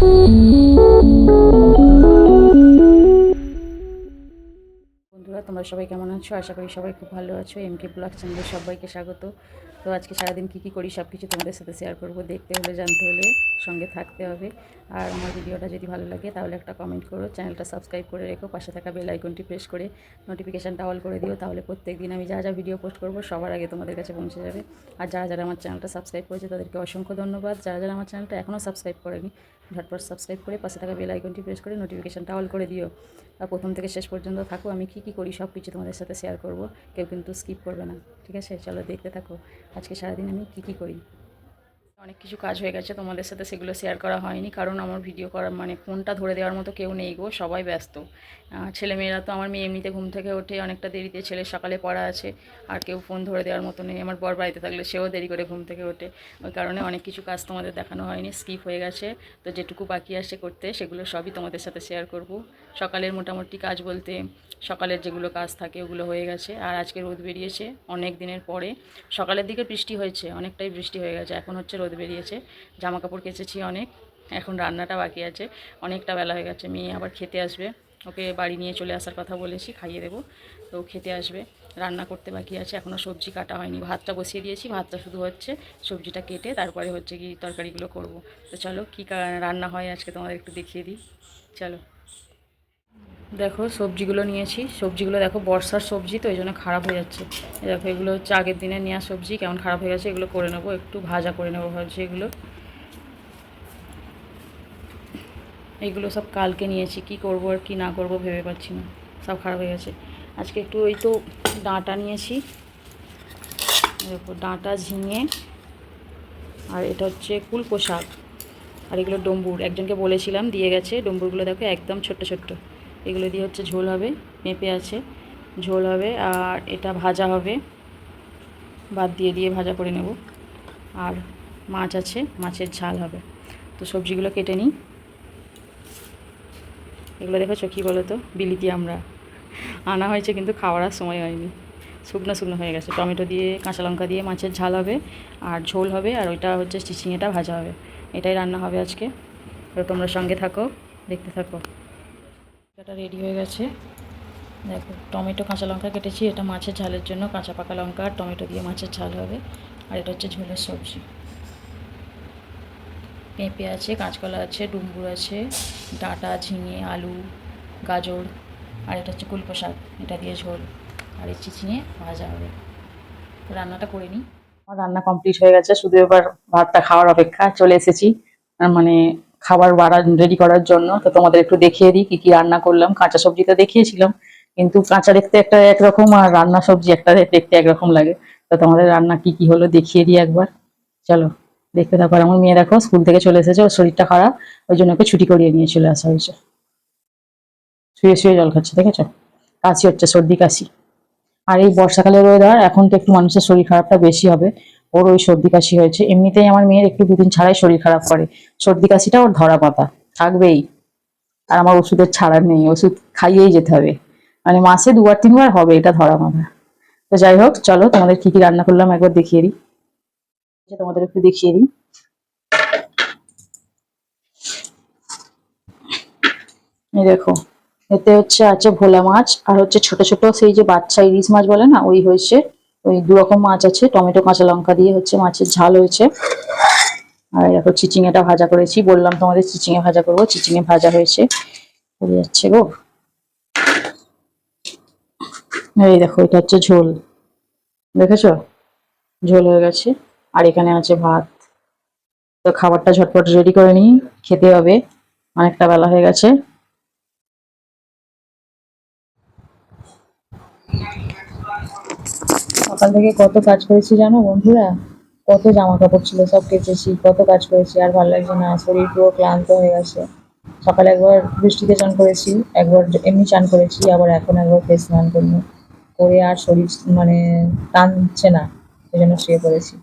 বন্ধুরা তোমরা সবাই কেমন আছো? আশা করি সবাই খুব ভালো আছো। এম কে ব্লগ চ্যানেলে সবাইকে স্বাগত। তো আজকে সারাদিন কী কী করি সব কিছু তোমাদের সাথে শেয়ার করব, দেখতে হলে, জানতে হলে সঙ্গে থাকতে হবে। আর আমার ভিডিওটা যদি ভালো লাগে, তাহলে একটা কমেন্ট করো। চ্যানেলটা সাবস্ক্রাইব করে রেখো, পাশে থাকা বেল আইকনটি প্রেস করে নোটিফিকেশানটা অল করে দিও। তাহলে প্রত্যেক দিন আমি যা যা ভিডিও পোস্ট করব, সবার আগে তোমাদের কাছে পৌঁছে যাবে। আর যারা যারা আমার চ্যানেলটা সাবস্ক্রাইব করেছে, তাদেরকে অসংখ্য ধন্যবাদ। যারা যারা আমার চ্যানেলটা এখনও সাবস্ক্রাইব করেনি, ঝটপট সাবস্ক্রাইব করে পাশে থাকা বেল আইকনটি প্রেস করে নোটিফিকেশানটা অল করে দিও। আর প্রথম থেকে শেষ পর্যন্ত থাকো। আমি কী কী করি সব কিছু তোমাদের সাথে শেয়ার করব। কেউ কিন্তু স্কিপ করবে না। ঠিক আছে? চলো দেখতে থাকো। আজকে সারাদিন আমি কী কী করি? অনেক কিছু কাজ হয়ে গেছে, তোমাদের সাথে সেগুলো শেয়ার করা হয়নি। কারণ আমার ভিডিও করার মানে ফোনটা ধরে দেওয়ার মতো কেউ নেই গো, সবাই ব্যস্ত। ছেলেমেয়েরা তো আমার মেয়ে এমনিতে ঘুম থেকে ওঠে, অনেকটা দেরিতে ছেলে সকালে পড়া আছে, আর কেউ ফোন ধরে দেওয়ার মতো নেই। আমার বর বাড়িতে থাকলে সেও দেরি করে ঘুম থেকে ওঠে। ওই কারণে অনেক কিছু কাজ তোমাদের দেখানো হয়নি স্কিপ হয়ে গেছে। তো যেটুকু বাকি আসে করতে, সেগুলো সবই তোমাদের সাথে শেয়ার করব। সকালের মোটামুটি কাজ বলতে, সকালের যেগুলো কাজ থাকে ওগুলো হয়ে গেছে। আর আজকে রোদ বেরিয়েছে অনেক দিনের পরে। সকালের দিকে বৃষ্টি হয়েছে, অনেকটাই বৃষ্টি হয়ে গেছে। এখন হচ্ছে রোদ বেরিয়েছে জামা কাপড় কেচেছি অনেক, এখন রান্নাটা বাকি আছে, অনেকটা বেলা হয়ে গেছে, মেয়ে আবার খেতে আসবে, ওকে বাড়ি নিয়ে চলে আসার কথা বলেছি, খাইয়ে দেবো, তো খেতে আসবে, রান্না করতে বাকি আছে এখনও সবজি কাটা হয়নি, ভাতটা বসিয়ে দিয়েছি, ভাতটা শুধু হচ্ছে সবজিটা কেটে তারপরে হচ্ছে কি তরকারিগুলো করব, তো চলো কী কা- রান্না হয় আজকে তোমাদের একটু দেখিয়ে দিই, চলো। দেখো সবজিগুলো নিয়েছি। সবজিগুলো দেখো বর্ষার সবজি, তো এই জন্য খারাপ হয়ে যাচ্ছে। দেখো, এগুলো হচ্ছে আগের দিনে নেওয়া সবজি, কেমন খারাপ হয়ে গেছে এগুলো করে নেব, একটু ভাজা করে নেব ভাবছি এগুলো। এইগুলো সব কালকে নিয়েছি, কি করব আর কি না করব ভেবে পাচ্ছি না, সব খারাপ হয়ে গেছে। আজকে একটু ওই তো ডাঁটা নিয়েছি। দেখো, ডাঁটা ঝিঙে, আর এটা হচ্ছে কুলপো শাক আর এগুলো ডম্বুর। একজনকে বলেছিলাম, দিয়ে গেছে, ডম্বুরগুলো দেখো একদম ছোট্ট ছোট্ট। এগুলো দিয়ে হচ্ছে ঝোল হবে পেঁপে আছে। ঝোল হবে আর এটা ভাজা হবে। বাদ দিয়ে দিয়ে ভাজা করে নেব। আর মাছ আছে, মাছের ঝাল হবে। তো সবজিগুলো কেটে নিই। এগুলো দেখেছ কী বলো তো বিলিতি আমরা। আনা হয়েছে কিন্তু খাওয়ার সময় হয়নি। শুকনো শুকনো হয়ে গেছে। টমেটো দিয়ে, কাঁচা লঙ্কা দিয়ে মাছের ঝাল হবে। আর ঝোল হবে আর ওইটা হচ্ছে চিচিঙেটা ভাজা হবে। এটাই রান্না হবে আজকে। তোমরা সঙ্গে থাকো, দেখতে থাকো। এটা রেডি হয়ে গেছে। দেখো, টমেটো, কাঁচা লঙ্কা কেটেছি। এটা মাছের ঝালের জন্য কাঁচা পাকা লঙ্কা আর টমেটো দিয়ে মাছের ঝাল হবে। আর এটা হচ্ছে ঝোলের সবজি। পেঁপে আছে, কাঁচকলা আছে ডুমবুর আছে, ডাঁটা, ঝিঙে, আলু, গাজর, আর এটা হচ্ছে কুলপো শাক। এটা দিয়ে ঝোল। আর এই চিচিঙে ভাজা হবে। রান্নাটা করে নিই। আমার রান্না কমপ্লিট হয়ে গেছে। শুধু এবার ভাতটা খাওয়ার অপেক্ষা। চলে এসেছি। মানে খাবার বাড়া রেডি করার জন্য। তো তোমাদের একটু দেখিয়ে দিই কি কি রান্না করলাম। কাঁচা সবজি তো দেখিয়েছিলাম, কিন্তু কাঁচা দেখতে একটা একরকম আর রান্না সবজি একটা দেখতে একরকম লাগে। তো তোমাদের রান্না কি কি হলো দেখিয়ে দিই একবার। চলো, দেখতে থাকো। আমার মেয়ে দেখো, স্কুল থেকে চলে এসেছে। ওর শরীরটা খারাপ, ওই জন্য ওকে ছুটি করিয়ে নিয়ে চলে আসা হয়েছে। শুয়ে শুয়ে জল খাচ্ছে, দেখেছ? কাশি হচ্ছে, সর্দি কাশি। আর এই বর্ষাকালের ওয়েদার এখন তো একটু মানুষের শরীর খারাপটা বেশি হবে। ওর ওই সর্দি কাশি হয়েছে। এমনিতেই আমার মেয়ের একটু দুদিন ছাড়াই শরীর খারাপ করে। সর্দি কাশিটা ওর ধরা পাতা থাকবেই। আর আমার ওষুধের ছাড়ার নেই ওষুধ খাইয়েই যেতে হবে। মানে মাসে দুবার তিনবার হবে এটা ধরা পাতা। তো যাই হোক চলো তোমাদের কি কি রান্না করলাম একবার দেখিয়ে দিই। আচ্ছা, তোমাদের একটু দেখিয়ে দিই। দেখো এতে হচ্ছে আছে ভোলা মাছ আর হচ্ছে ছোট ছোট সেই যে বাচ্চা ইলিশ মাছ বলে না ওই হয়েছে ওই দু রকম মাছ আছে, টমেটো, কাঁচা লঙ্কা দিয়ে হচ্ছে মাছের ঝাল হয়েছে। আর দেখো চিচিঙেটা ভাজা করেছি, বললাম তোমাদের চিচিঙে ভাজা করব, চিচিঙে ভাজা হয়েছে। হয়ে যাচ্ছে গো। এই দেখো, এটা হচ্ছে ঝোল। দেখেছ? ঝোল হয়ে গেছে। আর এখানে আছে ভাত। তো খাবারটা ঝটপট রেডি করে নিই, খেতে হবে। অনেকটা বেলা হয়ে গেছে। সকাল থেকে কত কাজ করেছি জানো বন্ধুরা? কত জামা কাপড় ছিল, সব কেচেছি, কত কাজ করেছি, আর ভালো লাগছে না, শরীর পুরো ক্লান্ত হয়ে গেছে। সকালে একবার বৃষ্টিতে চান করেছি, একবার এমনি চান করেছি, আবার এখন একবার ফেস স্নান করব। করে আর শরীর মানে টানছে না সেই জন্য শুয়ে পড়েছি।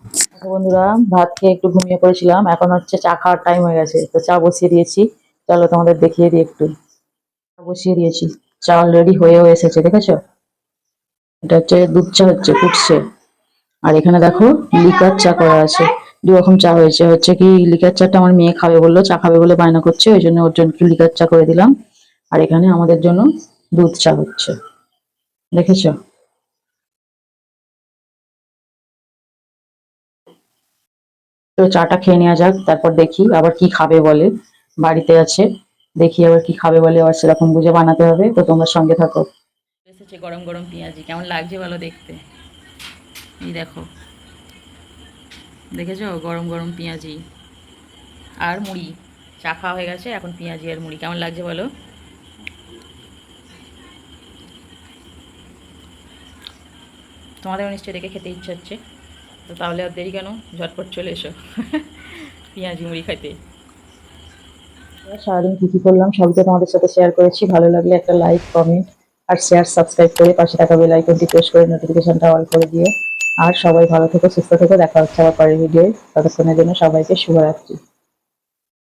বন্ধুরা, ভাত খেয়ে একটু ঘুমিয়ে পড়েছিলাম, এখন হচ্ছে চা খাওয়ার টাইম হয়ে গেছে, তো চা বসিয়ে দিয়েছি। চলো তোমাদের দেখিয়ে দিই একটু। বসিয়ে দিয়েছি, চা অলরেডি হয়েও এসেছে, দেখেছ? এটা হচ্ছে দুধ চা হচ্ছে, ফুটছে। আর এখানে দেখো লিকার চা করা আছে। দু রকম চা হয়েছে। হচ্ছে কি লিকার চাটা আমার মেয়ে খাবে বলল, চা খাবে বলে বায়না করছে, ওই জন্য ওর জন্য লিকার চা করে দিলাম। আর এখানে আমাদের জন্য দুধ চা হচ্ছে। দেখেছ? তো চাটা খেয়ে নেওয়া যাক, তারপর দেখি আবার কি খাবে বলে। বাড়িতে আছে, দেখি আবার কি খাবে বলে, আবার সেরকম বুঝে বানাতে হবে। তো তোমার সঙ্গে থাকো। এসেছে গরম গরম পেঁয়াজি। কেমন লাগছে ভালো দেখতে? এই দেখো। দেখেছ? গরম গরম পেঁয়াজি। আর মুড়ি। চা খাওয়া হয়ে গেছে, এখন পেঁয়াজি আর মুড়ি। কেমন লাগছে বলো? তোমাদেরও নিশ্চয়ই দেখে খেতে ইচ্ছে হচ্ছে। তো তাহলে আর দেরি কেন? ঝটপট চলে এসো। পেঁয়াজি, মুড়ি খাইতে। সারাদিন কী কী করলাম, সবই তো তোমাদের সাথে শেয়ার করেছি। ভালো লাগলে একটা লাইক কমেন্ট আর শেয়ার সাবস্ক্রাইব করে পাশে থাকা বেল আইকনটি প্রেস করে নোটিফিকেশনটা অল করে দিয়ে আর সবাই ভালো থেকো, সুস্থ থেকো, দেখা হচ্ছে আবার পরের ভিডিও ততক্ষণের জন্য সবাইকে শুভরাত্রি।